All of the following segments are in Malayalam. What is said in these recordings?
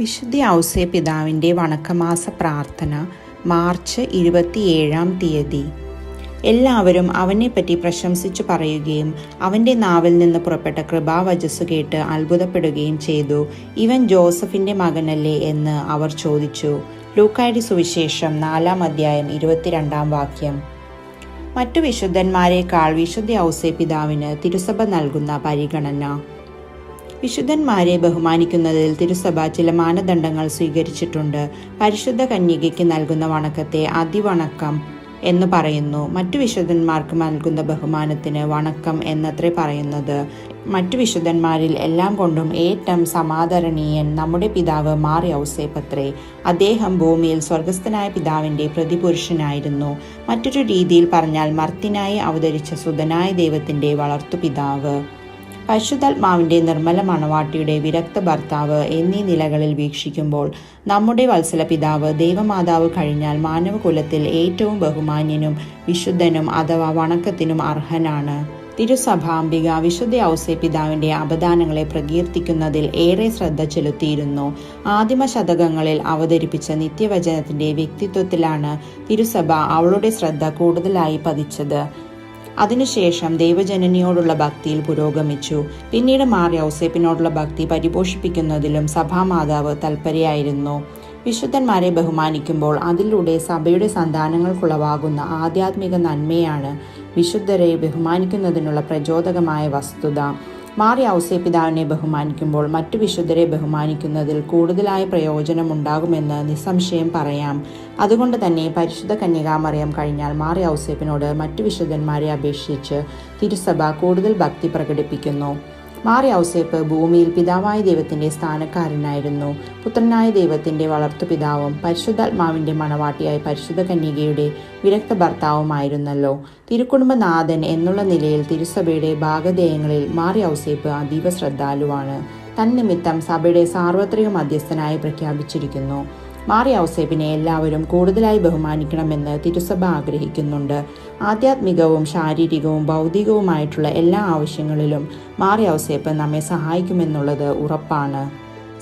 വിശുദ്ധ ഔസേ പിതാവിന്റെ വണക്കമാസ പ്രാർത്ഥന മാർച്ച് ഇരുപത്തിയേഴാം തീയതി. എല്ലാവരും അവനെപ്പറ്റി പ്രശംസിച്ചു പറയുകയും അവന്റെ നാവിൽ നിന്ന് പുറപ്പെട്ട കൃപാവചസ് കേട്ട് അത്ഭുതപ്പെടുകയും ചെയ്തു. ഇവൻ ജോസഫിന്റെ മകനല്ലേ എന്ന് അവർ ചോദിച്ചു. ലൂക്കായുടെ സുവിശേഷം നാലാം അധ്യായം ഇരുപത്തിരണ്ടാം വാക്യം. മറ്റു വിശുദ്ധന്മാരെക്കാൾ വിശുദ്ധ ഔസേ പിതാവിന് തിരുസഭ നൽകുന്ന പരിഗണന. വിശുദ്ധന്മാരെ ബഹുമാനിക്കുന്നതിൽ തിരുസഭ ചില മാനദണ്ഡങ്ങൾ സ്വീകരിച്ചിട്ടുണ്ട്. പരിശുദ്ധ കന്യകയ്ക്ക് നൽകുന്ന വണക്കത്തെ അതിവണക്കം എന്ന് പറയുന്നു. മറ്റു വിശുദ്ധന്മാർക്ക് നൽകുന്ന ബഹുമാനത്തിന് വണക്കം എന്നത്രേ പറയുന്നത്. മറ്റു വിശുദ്ധന്മാരിൽ എല്ലാം കൊണ്ടും ഏറ്റവും സമാദരണീയൻ നമ്മുടെ പിതാവ് മാറി ഔസേപ്പത്രേ. അദ്ദേഹം ഭൂമിയിൽ സ്വർഗസ്ഥനായ പിതാവിന്റെ പ്രതിപുരുഷനായിരുന്നു. മറ്റൊരു രീതിയിൽ പറഞ്ഞാൽ മർത്തിനായി അവതരിച്ച സുതനായ ദൈവത്തിന്റെ വളർത്തുപിതാവ് പരിശുദ്ധാത്മാവിന്റെ നിർമ്മല മണവാട്ടിയുടെ വിരക്ത ഭർത്താവ് എന്നീ നിലകളിൽ വീക്ഷിക്കുമ്പോൾ നമ്മുടെ വത്സല പിതാവ് ദൈവമാതാവ് കഴിഞ്ഞാൽ മാനവകുലത്തിൽ ഏറ്റവും ബഹുമാന്യനും വിശുദ്ധനും അഥവാ വണക്കത്തിനും അർഹനാണ്. തിരുസഭാംബിക വിശുദ്ധ ഔസേ പിതാവിന്റെ അപദാനങ്ങളെ പ്രകീർത്തിക്കുന്നതിൽ ഏറെ ശ്രദ്ധ ചെലുത്തിയിരുന്നു. ആദിമ ശതകങ്ങളിൽ അവതരിപ്പിച്ച നിത്യവചനത്തിന്റെ വ്യക്തിത്വത്തിലാണ് തിരുസഭ അവളുടെ ശ്രദ്ധ കൂടുതലായി പതിച്ചത്. അതിനുശേഷം ദൈവജനനിയോടുള്ള ഭക്തിയിൽ പുരോഗമിച്ചു. പിന്നീട് മാറി ഔസേപ്പിനോടുള്ള ഭക്തി പരിപോഷിപ്പിക്കുന്നതിലും സഭാമാതാവ് തൽപരയായിരുന്നു. വിശുദ്ധന്മാരെ ബഹുമാനിക്കുമ്പോൾ അതിലൂടെ സഭയുടെ സന്താനങ്ങൾക്കുളവാകുന്ന ആധ്യാത്മിക നന്മയാണ് വിശുദ്ധരെ ബഹുമാനിക്കുന്നതിനുള്ള പ്രചോദകമായ വസ്തുത. മാറി ഔസേ പിതാവിനെ ബഹുമാനിക്കുമ്പോൾ മറ്റു വിശുദ്ധരെ ബഹുമാനിക്കുന്നതിൽ കൂടുതലായ പ്രയോജനമുണ്ടാകുമെന്ന് നിസ്സംശയം പറയാം. അതുകൊണ്ട് തന്നെ പരിശുദ്ധ കന്യകാമറിയം കഴിഞ്ഞാൽ മാറി ഔസേപ്പിനോട് മറ്റു വിശുദ്ധന്മാരെ അപേക്ഷിച്ച് തിരുസഭ കൂടുതൽ ഭക്തി പ്രകടിപ്പിക്കുന്നു. മാറി ഔസേപ്പ് ഭൂമിയിൽ പിതാവായ ദൈവത്തിന്റെ സ്ഥാനക്കാരനായിരുന്നു. പുത്രനായ ദൈവത്തിന്റെ വളർത്തുപിതാവും പരിശുദ്ധാത്മാവിന്റെ മണവാട്ടിയായ പരിശുദ്ധ കന്യകയുടെ വിരക്ത ഭർത്താവുമായിരുന്നല്ലോ. തിരുക്കുടുംബനാഥൻ എന്നുള്ള നിലയിൽ തിരുസഭയുടെ ഭാഗധേയങ്ങളിൽ മാറി ഔസേപ്പ് അതീവ ശ്രദ്ധാലുവാണ്. തന്നിമിത്തം സഭയുടെ സാർവത്രിക മധ്യസ്ഥനായി പ്രഖ്യാപിച്ചിരിക്കുന്നു. മാറി ഔസേപ്പിനെ എല്ലാവരും കൂടുതലായി ബഹുമാനിക്കണമെന്ന് തിരുസഭ ആഗ്രഹിക്കുന്നുണ്ട്. ആധ്യാത്മികവും ശാരീരികവും ഭൗതികവുമായിട്ടുള്ള എല്ലാ ആവശ്യങ്ങളിലും മാറി ഔസേപ്പ് നമ്മെ സഹായിക്കുമെന്നുള്ളത് ഉറപ്പാണ്.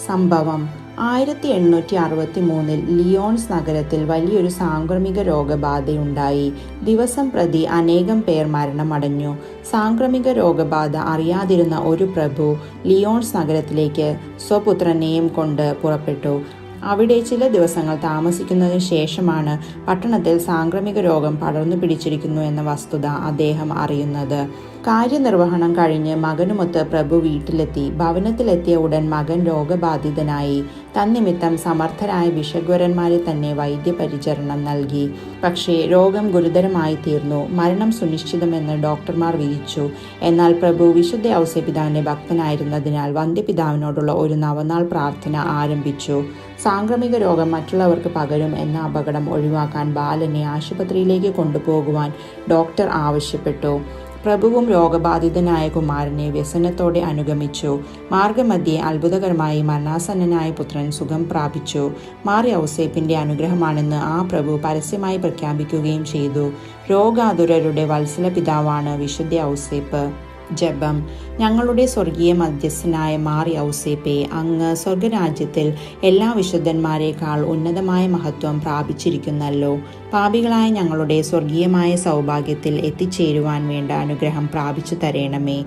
സംഭവം. ആയിരത്തി എണ്ണൂറ്റി അറുപത്തി മൂന്നിൽ ലിയോൺസ് നഗരത്തിൽ വലിയൊരു സാംക്രമിക രോഗബാധയുണ്ടായി. ദിവസം പ്രതി അനേകം പേർ മരണമടഞ്ഞു. സാംക്രമിക രോഗബാധ അറിയാതിരുന്ന ഒരു പ്രഭു ലിയോൺസ് നഗരത്തിലേക്ക് സ്വപുത്രനെയും കൊണ്ട് പുറപ്പെട്ടു. അവിടെ ചില ദിവസങ്ങൾ താമസിക്കുന്നതിന് ശേഷമാണ് പട്ടണത്തിൽ സാംക്രമിക രോഗം പടർന്നു പിടിച്ചിരിക്കുന്നു എന്ന വസ്തുത അദ്ദേഹം അറിയുന്നത്. കാര്യനിർവഹണം കഴിഞ്ഞ് മകനുമൊത്ത് പ്രഭു വീട്ടിലെത്തി. ഭവനത്തിലെത്തിയ ഉടൻ മകൻ രോഗബാധിതനായി. തന്നിമിത്തം സമർത്ഥരായ ബിഷഗ്വരന്മാരെ തന്നെ വൈദ്യപരിചരണം നൽകി. പക്ഷേ രോഗം ഗുരുതരമായി തീർന്നു. മരണം സുനിശ്ചിതമെന്ന് ഡോക്ടർമാർ വിധിച്ചു. എന്നാൽ പ്രഭു വിശുദ്ധ ഔസ്യപിതാവിന്റെ ഭക്തനായിരുന്നതിനാൽ വന്ധ്യപിതാവിനോടുള്ള ഒരു നവനാൾ പ്രാർത്ഥന ആരംഭിച്ചു. സാംക്രമിക രോഗം മറ്റുള്ളവർക്ക് പകരും എന്ന അപകടം ഒഴിവാക്കാൻ ബാലനെ ആശുപത്രിയിലേക്ക് കൊണ്ടുപോകുവാൻ ഡോക്ടർ ആവശ്യപ്പെട്ടു. പ്രഭുവും രോഗബാധിതനായ കുമാരനെ വ്യസനത്തോടെ അനുഗമിച്ചു. മാർഗമധ്യേ അത്ഭുതകരമായി മരണാസന്നനായ പുത്രൻ സുഖം പ്രാപിച്ചു. മാറി ഔസേപ്പിന്റെ അനുഗ്രഹമാണെന്ന് ആ പ്രഭു പരസ്യമായി പ്രഖ്യാപിക്കുകയും ചെയ്തു. രോഗാതുരരുടെ വത്സല പിതാവാണ് വിശുദ്ധ ഔസേപ്പ്. ജപം. ഞങ്ങളുടെ സ്വർഗീയ മധ്യസ്ഥനായ മാറി ഔസേപ്പെ അങ്ങ് സ്വർഗരാജ്യത്തിൽ എല്ലാ വിശുദ്ധന്മാരെക്കാൾ ഉന്നതമായ മഹത്വം പ്രാപിച്ചിരിക്കുന്നല്ലോ. പാപികളായ ഞങ്ങളുടെ സ്വർഗീയമായ സൗഭാഗ്യത്തിൽ എത്തിച്ചേരുവാൻ വേണ്ട അനുഗ്രഹം പ്രാപിച്ചു തരണമേ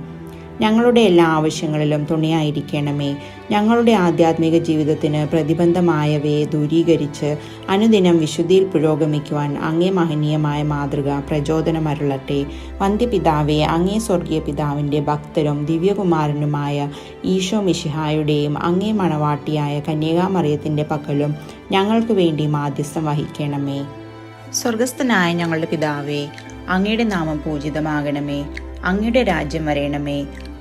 ഞങ്ങളുടെ എല്ലാ ആവശ്യങ്ങളിലും തുണയായിരിക്കണമേ. ഞങ്ങളുടെ ആധ്യാത്മിക ജീവിതത്തിന് പ്രതിബന്ധമായവയെ ദൂരീകരിച്ച് അനുദിനം വിശുദ്ധിയിൽ പുരോഗമിക്കുവാൻ അങ്ങേ മഹനീയമായ മാതൃക പ്രചോദനമരുളട്ടെ. വന്ധ്യപിതാവെ അങ്ങേ സ്വർഗീയ പിതാവിന്റെ ഭക്തരും ദിവ്യകുമാരനുമായ ഈശോ മിഷിഹായുടെയും അങ്ങേ മണവാട്ടിയായ കന്യകാമറിയത്തിന്റെ പക്കലും ഞങ്ങൾക്ക് വേണ്ടി മാധ്യസ്ഥം വഹിക്കണമേ. സ്വർഗസ്ഥനായ ഞങ്ങളുടെ പിതാവേ അങ്ങയുടെ നാമം പൂജിതമാകണമേ. അങ്ങയുടെ രാജ്യം വരയണമേ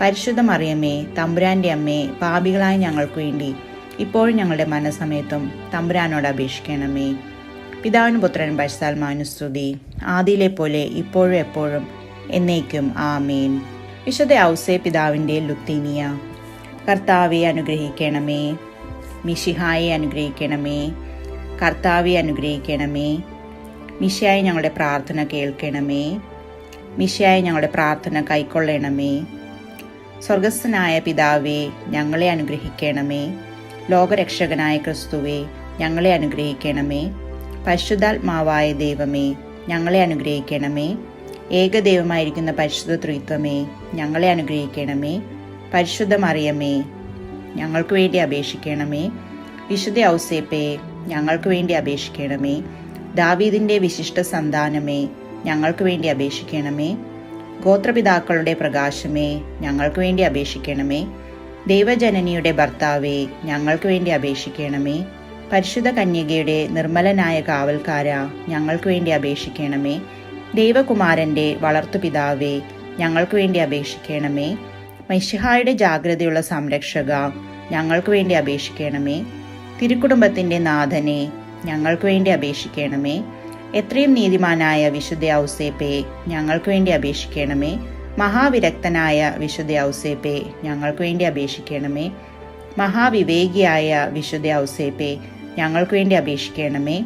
പരിശുദ്ധ മറിയമ്മേ തമ്പുരാന്റെ അമ്മേ പാപികളായ ഞങ്ങൾക്ക് വേണ്ടി ഇപ്പോഴും ഞങ്ങളുടെ മനസ്സമയത്തും തമ്പുരാനോട് അപേക്ഷിക്കണമേ. പിതാവിന് പുത്രൻ പരിസാൽമാനുസ്തുതി ആദിയിലെ പോലെ ഇപ്പോഴും എപ്പോഴും എന്നേക്കും ആമേൻ. വിശുദ്ധ ഔസേ പിതാവിന്റെ ലുത്തീനിയ കർത്താവെ അനുഗ്രഹിക്കണമേ. മിഷിഹായെ അനുഗ്രഹിക്കണമേ. കർത്താവെ അനുഗ്രഹിക്കണമേ. മിഷയായി ഞങ്ങളുടെ പ്രാർത്ഥന കേൾക്കണമേ. മിഷയായി ഞങ്ങളുടെ പ്രാർത്ഥന കൈക്കൊള്ളണമേ. സ്വർഗസ്ഥനായ പിതാവേ ഞങ്ങളെ അനുഗ്രഹിക്കണമേ. ലോകരക്ഷകനായ ക്രിസ്തുവേ ഞങ്ങളെ അനുഗ്രഹിക്കണമേ. പരിശുദ്ധാത്മാവായ ദൈവമേ ഞങ്ങളെ അനുഗ്രഹിക്കണമേ. ഏകദൈവമായിരിക്കുന്ന പരിശുദ്ധ ത്രിത്വമേ ഞങ്ങളെ അനുഗ്രഹിക്കണമേ. പരിശുദ്ധമറിയമേ ഞങ്ങൾക്ക് വേണ്ടി അപേക്ഷിക്കണമേ. വിശുദ്ധ ഔസേപ്പേ ഞങ്ങൾക്ക് വേണ്ടി അപേക്ഷിക്കണമേ. ദാവീദിന്റെ വിശിഷ്ട സന്താനമേ ഞങ്ങൾക്ക് വേണ്ടി അപേക്ഷിക്കണമേ. ഗോത്രപിതാക്കളുടെ പ്രകാശമേ ഞങ്ങൾക്ക് വേണ്ടി അപേക്ഷിക്കണമേ. ദൈവജനനിയുടെ ഭർത്താവേ ഞങ്ങൾക്ക് വേണ്ടി അപേക്ഷിക്കണമേ. പരിശുദ്ധ കന്യകയുടെ നിർമ്മലനായ കാവൽക്കാര ഞങ്ങൾക്ക് വേണ്ടി അപേക്ഷിക്കണമേ. ദൈവകുമാരന്റെ വളർത്തുപിതാവേ ഞങ്ങൾക്ക് വേണ്ടി അപേക്ഷിക്കണമേ. മൈഷിഹായുടെ ജാഗ്രതയുള്ള സംരക്ഷക ഞങ്ങൾക്ക് വേണ്ടി അപേക്ഷിക്കണമേ. തിരുക്കുടുംബത്തിന്റെ നാഥനെ ഞങ്ങൾക്ക് വേണ്ടി അപേക്ഷിക്കണമേ. എത്രയും നീതിമാനായ വിശുദ്ധ ഔസേപ്പെ ഞങ്ങൾക്ക് വേണ്ടി അപേക്ഷിക്കണമേ. മഹാവിരക്തനായ വിശുദ്ധ ഔസേപ്പെ ഞങ്ങൾക്ക് വേണ്ടി അപേക്ഷിക്കണമേ. മഹാവിവേകിയായ വിശുദ്ധ ഔസേപ്പെ ഞങ്ങൾക്ക് വേണ്ടി അപേക്ഷിക്കണമേ.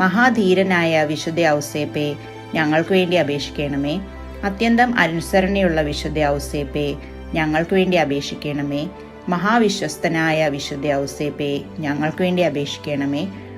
മഹാധീരനായ വിശുദ്ധ ഔസേപ്പെ ഞങ്ങൾക്ക് വേണ്ടി അപേക്ഷിക്കണമേ. അത്യന്തം അനുസരണയുള്ള വിശുദ്ധ ഔസേപ്പെ ഞങ്ങൾക്ക് വേണ്ടി അപേക്ഷിക്കണമേ. മഹാവിശ്വസ്തനായ വിശുദ്ധ ഔസേപ്പെ ഞങ്ങൾക്ക് വേണ്ടി അപേക്ഷിക്കണമേ.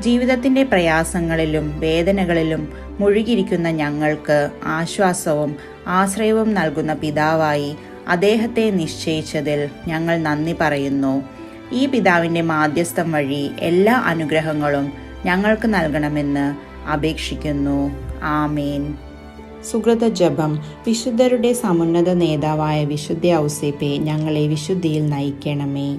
ജീവിതത്തിന്റെ പ്രയാസങ്ങളിലും വേദനകളിലും മുഴുകിയിരിക്കുന്ന ഞങ്ങൾക്ക് ആശ്വാസവും ആശ്രയവും നൽകുന്ന പിതാവായി അദ്ദേഹത്തെ നിശ്ചയിച്ചതിൽ ഞങ്ങൾ നന്ദി പറയുന്നു. ഈ പിതാവിന്റെ മാധ്യസ്ഥം വഴി എല്ലാ അനുഗ്രഹങ്ങളും ഞങ്ങൾക്ക് നൽകണമെന്ന് അപേക്ഷിക്കുന്നു. ആമേൻ. സുഹൃത ജപം. വിശുദ്ധരുടെ സമുന്നത നേതാവായ വിശുദ്ധ ഔസേപ്പെ ഞങ്ങളെ വിശുദ്ധിയിൽ നയിക്കണമേ.